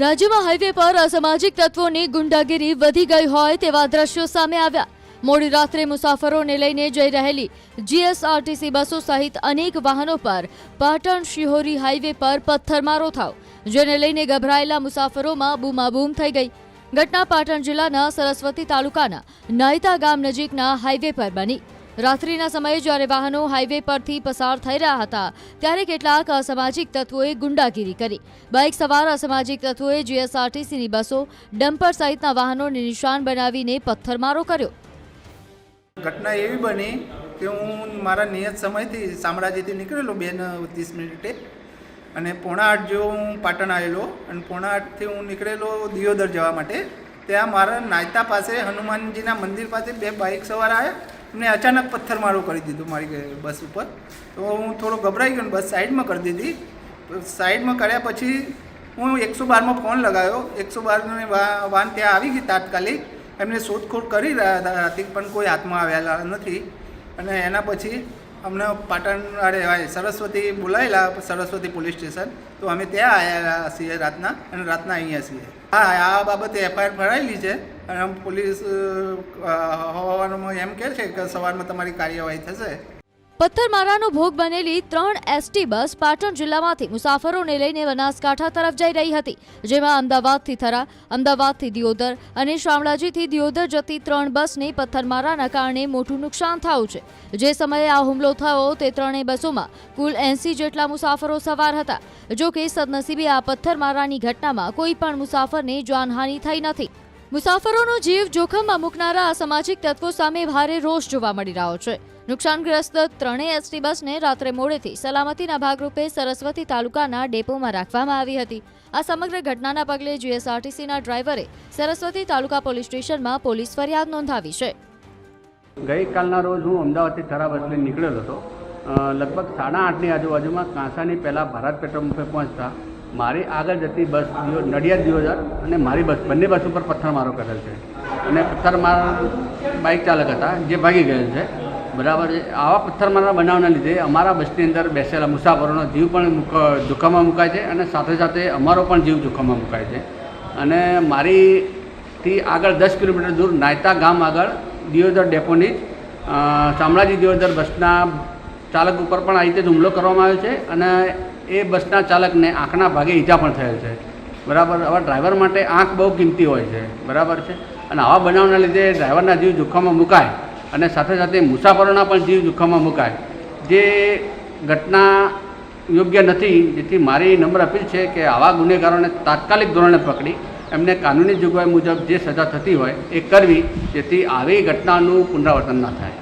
રાજ્યમાં હાઈવે પર અસામાજિક તત્વોની ગુંડાગીરી વધી ગઈ હોય તેવા દ્રશ્યો સામે આવ્યા. મોડી રાત્રે મુસાફરોને લઈને જઈ રહેલી જીએસઆરટીસી બસો સહિત અનેક વાહનો પર પાટણ શિહોરી હાઈવે પર પથ્થરમારો થાવ, જેને લઈને ગભરાયેલા મુસાફરોમાં બૂમાબૂમ થઈ ગઈ. ઘટના પાટણ જિલ્લાના સરસ્વતી તાલુકાના નાયતા ગામ નજીકના હાઈવે પર બની. રાત્રિના સમયે જ્યારે વાહનો હાઈવે પરથી પસાર થઈ રહ્યા હતા, ત્યારે કેટલાક અસામાજિક તત્વોએ ગુંડાગીરી કરી. બાઇક સવાર અસામાજિક તત્વોએ જીએસઆરટીસીની બસો, ડમ્પર સહિતના વાહનોને નિશાન બનાવીને પથ્થરમારો કર્યો. ઘટના એવી બની કે હું મારા નિયત સમયથી શામળાજીથી નીકળેલો, બેન ત્રીસ મિનિટે. અને પોણા આઠ જેવો હું પાટણ આવેલો અને પોણા આઠથી હું નીકળેલો દિયોદર જવા માટે, ત્યાં મારા નાયતા પાસે, હનુમાનજીના મંદિર પાસે બે બાઇક સવાર આવ્યા. એમને અચાનક પથ્થરમારો કરી દીધો મારી બસ ઉપર. તો હું થોડો ગભરાઈ ગયો બસ સાઈડમાં કરી દીધી. સાઈડમાં કર્યા પછી હું એકસો બારમાં ફોન લગાવ્યો. એકસો બારની વાન ત્યાં આવી ગઈ તાત્કાલિક. એમને શોધખોળ કરી રહ્યા હતા. પણ કોઈ હાથમાં આવેલા નથી. અને એના પછી અમને પાટણ, અરે ભાઈ સરસ્વતી બોલાયેલા સરસ્વતી પોલીસ સ્ટેશન. તો અમે ત્યાં આવ્યા છીએ રાતના અને રાતના અહીંયા છીએ. હા, આ બાબતે એફઆઈઆર ભરાયેલી છે. અને પોલીસ હવામાનમાં એમ કહે છે કે સવારમાં તમારી કાર્યવાહી થશે. પથ્થરમારાનો ભોગ બનેલી ત્રણ એસટી બસ પાટણ જિલ્લામાંથી મુસાફરોને લઈને બનાસકાંઠા તરફ જઈ રહી હતી, જેમાં અમદાવાદથી થરા, અમદાવાદથી દિયોદર અને શામળાજીથી દિયોદર જતી ત્રણ બસને પથ્થરમારાના કારણે મોટું નુકસાન થયું છે. જે સમયે આ હુમલો થયો તે ત્રણેય બસોમાં કુલ એંસી જેટલા મુસાફરો સવાર હતા. જો કે સદનસીબે આ પથ્થરમારાની ઘટનામાં કોઈ પણ મુસાફરને જાનહાનિ થઈ નથી. મુસાફરોનો જીવ જોખમમાં મૂકનારા અસામાજિક તત્વો સામે ભારે રોષ જોવા મળી રહ્યો છે. નુકસાનગ્રસ્ત ત્રણેય એસટી બસને રાત્રે મોડેથી સલામતીના ભાગરૂપે સરસ્વતી તાલુકાના ડેપોમાં રાખવામાં આવી હતી. આ સમગ્ર ઘટનાના પગલે જીએસઆરટીસીના ડ્રાઈવરે સરસ્વતી તાલુકા પોલીસ સ્ટેશનમાં પોલીસ ફરિયાદ નોંધાવી છે. ગઈકાલના રોજ હું અમદાવાદથી થરા બસને નીકળેલો હતો. લગભગ સાડા આઠની આજુબાજુમાં કાંસાની પહેલાં ભારત પેટ્રોલ પંપે પહોંચતા મારી આગળ જતી બસ નડિયાદ દિયોદર અને મારી બસ બંને બસ ઉપર પથ્થરમારો કરેલ છે. અને પથ્થરમાર બાઇક ચાલક હતા, જે ભાગી ગયેલ છે. બરાબર છે. આવા પથ્થરમારના બનાવના લીધે અમારા બસની અંદર બેસેલા મુસાફરોનો જીવ પણ જોખમમાં મુકાય છે અને સાથે સાથે અમારો પણ જીવ જોખમમાં મુકાય છે. અને મારીથી આગળ દસ કિલોમીટર દૂર નાયતા ગામ આગળ દિયોદર ડેપોની શામળાજી દિયોદર બસના ચાલક ઉપર પણ આ રીતે હુમલો કરવામાં આવ્યો છે અને એ બસના ચાલકને આંખના ભાગે ઈજા પણ થયેલ છે. બરાબર? હવે ડ્રાઈવર માટે આંખ બહુ કિંમતી હોય છે. બરાબર છે? અને આવા બનાવના લીધે ડ્રાઈવરના જીવ જોખમમાં મુકાય અને સાથે સાથે મુસાફરોના પણ જીવ જોખમમાં મુકાય. જે ઘટના યોગ્ય નથી, જેથી મારી નમ્ર અપીલ છે કે આવા ગુનેગારોને તાત્કાલિક ધોરણે પકડી, એમને કાનૂની જોગવાઈ મુજબ જે સજા થતી હોય એ કરવી, જેથી આવી ઘટનાનું પુનરાવર્તન ન થાય.